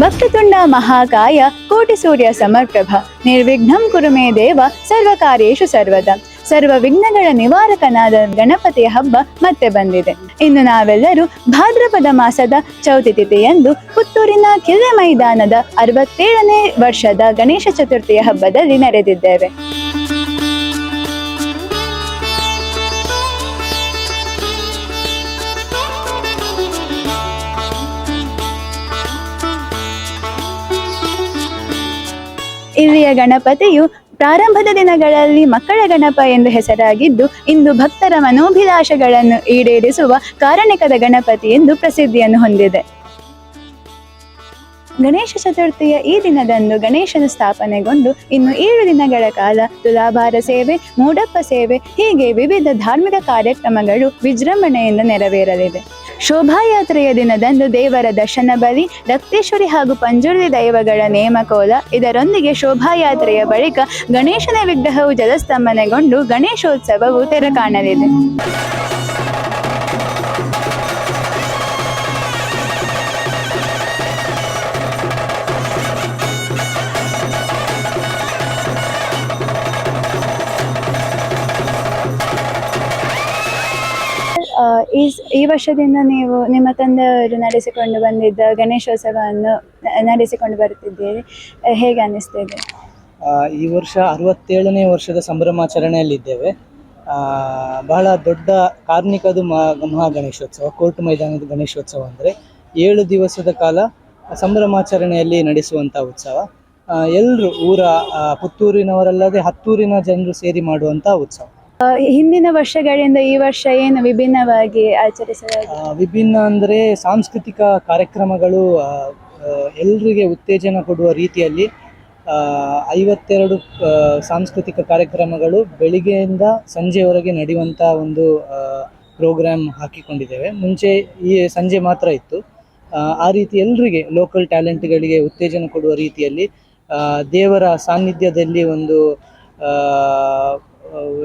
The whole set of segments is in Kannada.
ಭಕ್ತತುಂಡ ಮಹಾಕಾಯ ಕೋಟಿ ಸೂರ್ಯ ಸಮರ್ಪ್ರಭ. ನಿರ್ವಿಘ್ನಂ ಕುರು ಮೇ ದೇವ ಸರ್ವ ಕಾರ್ಯೇಷು ಸರ್ವದ. ಸರ್ವ ವಿಘ್ನಗಳ ನಿವಾರಕನಾದ ಗಣಪತಿಯ ಹಬ್ಬ ಮತ್ತೆ ಬಂದಿದೆ. ಇನ್ನು ನಾವೆಲ್ಲರೂ ಭಾದ್ರಪದ ಮಾಸದ ಚೌತಿ ತಿಥಿಯಂದು ಪುತ್ತೂರಿನ ಕಿಲ್ಲೆ ಮೈದಾನದ ಅರವತ್ತೇಳನೇ ವರ್ಷದ ಗಣೇಶ ಚತುರ್ಥಿಯ ಹಬ್ಬದಲ್ಲಿ ನೆರೆದಿದ್ದೇವೆ. ಇಲ್ಲಿಯ ಗಣಪತಿಯು ಪ್ರಾರಂಭದ ದಿನಗಳಲ್ಲಿ ಮಕ್ಕಳ ಗಣಪ ಎಂದು ಹೆಸರಾಗಿದ್ದು, ಇಂದು ಭಕ್ತರ ಮನೋಭಿಲಾಷಗಳನ್ನು ಈಡೇರಿಸುವ ಕಾರಣಿಕದ ಗಣಪತಿ ಎಂದು ಪ್ರಸಿದ್ಧಿಯನ್ನು ಹೊಂದಿದೆ. ಗಣೇಶ ಚತುರ್ಥಿಯ ಈ ದಿನದಂದು ಗಣೇಶನ ಸ್ಥಾಪನೆಗೊಂಡು ಇನ್ನು ಏಳು ದಿನಗಳ ಕಾಲ ತುಲಾಭಾರ ಸೇವೆ, ಮೂಡಪ್ಪ ಸೇವೆ, ಹೀಗೆ ವಿವಿಧ ಧಾರ್ಮಿಕ ಕಾರ್ಯಕ್ರಮಗಳು ವಿಜೃಂಭಣೆಯಿಂದ ನೆರವೇರಲಿವೆ. ಶೋಭಾಯಾತ್ರೆಯ ದಿನದಂದು ದೇವರ ದರ್ಶನ ಬಲಿ ರಕ್ತೇಶ್ವರಿ ಹಾಗೂ ಪಂಜುರ್ಲಿ ದೈವಗಳ ನೇಮಕೋಲ. ಇದರೊಂದಿಗೆ ಶೋಭಾಯಾತ್ರೆಯ ಬಳಿಕ ಗಣೇಶನ ವಿಗ್ರಹವು ಜಲಸ್ತಂಭನೆಗೊಂಡು ಗಣೇಶೋತ್ಸವವು ತೆರೆ ಕಾಣಲಿದೆ. ಈ ಈ ವರ್ಷದಿಂದ ನೀವು ನಿಮ್ಮ ತಂದೆಯವರು ನಡೆಸಿಕೊಂಡು ಬಂದಿದ್ದ ಗಣೇಶೋತ್ಸವವನ್ನು ನಡೆಸಿಕೊಂಡು ಬರುತ್ತಿದ್ದೀರಿ. ಹೇಗೆ ಅನ್ನಿಸ್ತಿದೆ ಈ ವರ್ಷ ಅರವತ್ತೇಳನೇ ವರ್ಷದ ಸಂಭ್ರಮಾಚರಣೆಯಲ್ಲಿದ್ದೇವೆ. ಬಹಳ ದೊಡ್ಡ ಕಾರ್ಮಿಕದು ಮಹಾ ಗಣೇಶೋತ್ಸವ, ಕೋರ್ಟ್ ಮೈದಾನದ ಗಣೇಶೋತ್ಸವ ಅಂದರೆ ಏಳು ದಿವಸದ ಕಾಲ ಸಂಭ್ರಮಾಚರಣೆಯಲ್ಲಿ ನಡೆಸುವಂಥ ಉತ್ಸವ. ಎಲ್ಲರೂ ಊರ ಪುತ್ತೂರಿನವರಲ್ಲದೆ ಹತ್ತೂರಿನ ಜನರು ಸೇರಿ ಮಾಡುವಂಥ ಉತ್ಸವ. ಹಿಂದಿನ ವರ್ಷಗಳಿಂದ ಈ ವರ್ಷ ಏನು ವಿಭಿನ್ನವಾಗಿ ಆಚರಿಸಲಾಗಿದೆ? ವಿಭಿನ್ನ ಅಂದರೆ ಸಾಂಸ್ಕೃತಿಕ ಕಾರ್ಯಕ್ರಮಗಳು ಎಲ್ರಿಗೆ ಉತ್ತೇಜನ ಕೊಡುವ ರೀತಿಯಲ್ಲಿ ಐವತ್ತೆರಡು ಸಾಂಸ್ಕೃತಿಕ ಕಾರ್ಯಕ್ರಮಗಳು ಬೆಳಿಗ್ಗೆಯಿಂದ ಸಂಜೆವರೆಗೆ ನಡೆಯುವಂಥ ಒಂದು ಪ್ರೋಗ್ರಾಮ್ ಹಾಕಿಕೊಂಡಿದ್ದೇವೆ. ಮುಂಚೆ ಈ ಸಂಜೆ ಮಾತ್ರ ಇತ್ತು. ಆ, ರೀತಿ ಎಲ್ರಿಗೆ ಲೋಕಲ್ ಟ್ಯಾಲೆಂಟ್ಗಳಿಗೆ ಉತ್ತೇಜನ ಕೊಡುವ ರೀತಿಯಲ್ಲಿ ದೇವರ ಸಾನ್ನಿಧ್ಯದಲ್ಲಿ ಒಂದು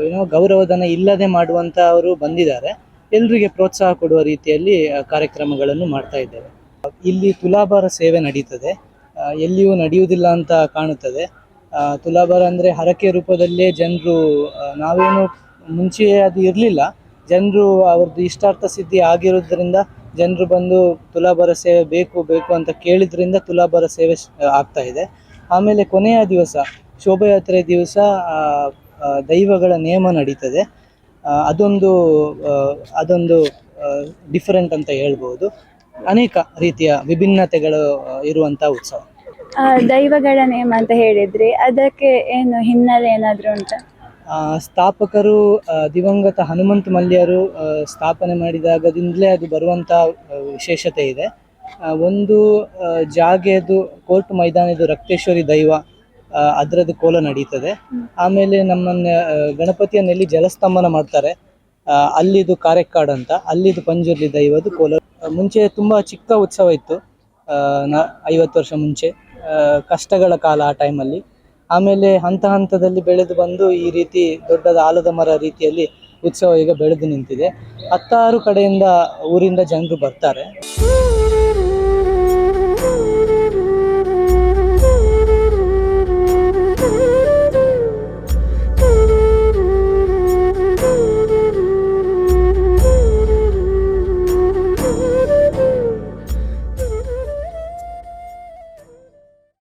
ಏನೋ ಗೌರವಧನ ಇಲ್ಲದೆ ಮಾಡುವಂತ ಅವರು ಬಂದಿದ್ದಾರೆ. ಎಲ್ರಿಗೆ ಪ್ರೋತ್ಸಾಹ ಕೊಡುವ ರೀತಿಯಲ್ಲಿ ಕಾರ್ಯಕ್ರಮಗಳನ್ನು ಮಾಡ್ತಾ ಇದ್ದೇವೆ. ಇಲ್ಲಿ ತುಲಾಭಾರ ಸೇವೆ ನಡೀತದೆ. ಎಲ್ಲಿಯೂ ನಡೆಯುವುದಿಲ್ಲ ಅಂತ ಕಾಣುತ್ತದೆ. ತುಲಾಭಾರ ಅಂದರೆ ಹರಕೆ ರೂಪದಲ್ಲೇ ಜನರು ನಾವೇನು ಮುಂಚೆ ಅದು ಇರಲಿಲ್ಲ. ಜನರು ಅವ್ರದ್ದು ಇಷ್ಟಾರ್ಥ ಸಿದ್ಧಿ ಆಗಿರೋದ್ರಿಂದ ಜನರು ಬಂದು ತುಲಾಭಾರ ಸೇವೆ ಬೇಕು ಬೇಕು ಅಂತ ಕೇಳಿದ್ರಿಂದ ತುಲಾಭಾರ ಸೇವೆ ಆಗ್ತಾ ಇದೆ. ಆಮೇಲೆ ಕೊನೆಯ ದಿವಸ, ಶೋಭಾಯಾತ್ರೆ ದಿವಸ ದೈವಗಳ ನೇಮ ನಡೀತದೆ. ಅದೊಂದು ಅದೊಂದು ಡಿಫರೆಂಟ್ ಅಂತ ಹೇಳ್ಬೋದು. ಅನೇಕ ರೀತಿಯ ವಿಭಿನ್ನತೆಗಳು ಇರುವಂತಹ ಉತ್ಸವ. ದೈವಗಳ ನೇಮ ಅಂತ ಹೇಳಿದ್ರಿ ಅದಕ್ಕೆ ಏನು ಹಿನ್ನೆಲೆ ಏನಾದರೂ ಉಂಟಾ? ಸ್ಥಾಪಕರು ದಿವಂಗತ ಹನುಮಂತ ಮಲ್ಯರು ಸ್ಥಾಪನೆ ಮಾಡಿದಾಗದಿಂದಲೇ ಅದು ಬರುವಂಥ ವಿಶೇಷತೆ ಇದೆ. ಒಂದು ಜಾಗೆದು ಕೋರ್ಟ್ ಮೈದಾನದ ರಕ್ತೇಶ್ವರಿ ದೈವ ಅದರದ್ದು ಕೋಲ ನಡೀತದೆ. ಆಮೇಲೆ ನಮ್ಮನ್ನ ಗಣಪತಿಯನ್ನೆಲ್ಲಿ ಜಲಸ್ತಂಭನ ಮಾಡ್ತಾರೆ. ಅಲ್ಲಿದು ಕಾರೆಕ್ಕಾಡ್ ಅಂತ, ಅಲ್ಲಿದು ಪಂಜುರ್ಲಿ ದೈವದು ಕೋಲ. ಮುಂಚೆ ತುಂಬಾ ಚಿಕ್ಕ ಉತ್ಸವ ಇತ್ತು. ಐವತ್ತು ವರ್ಷ ಮುಂಚೆ. ಕಷ್ಟಗಳ ಕಾಲ ಆ ಟೈಮಲ್ಲಿ. ಆಮೇಲೆ ಹಂತ ಹಂತದಲ್ಲಿ ಬೆಳೆದು ಬಂದು ಈ ರೀತಿ ದೊಡ್ಡದ ಆಲದ ಮರ ರೀತಿಯಲ್ಲಿ ಉತ್ಸವ ಈಗ ಬೆಳೆದು ನಿಂತಿದೆ. ಹತ್ತಾರು ಕಡೆಯಿಂದ ಊರಿಂದ ಜನರು ಬರ್ತಾರೆ.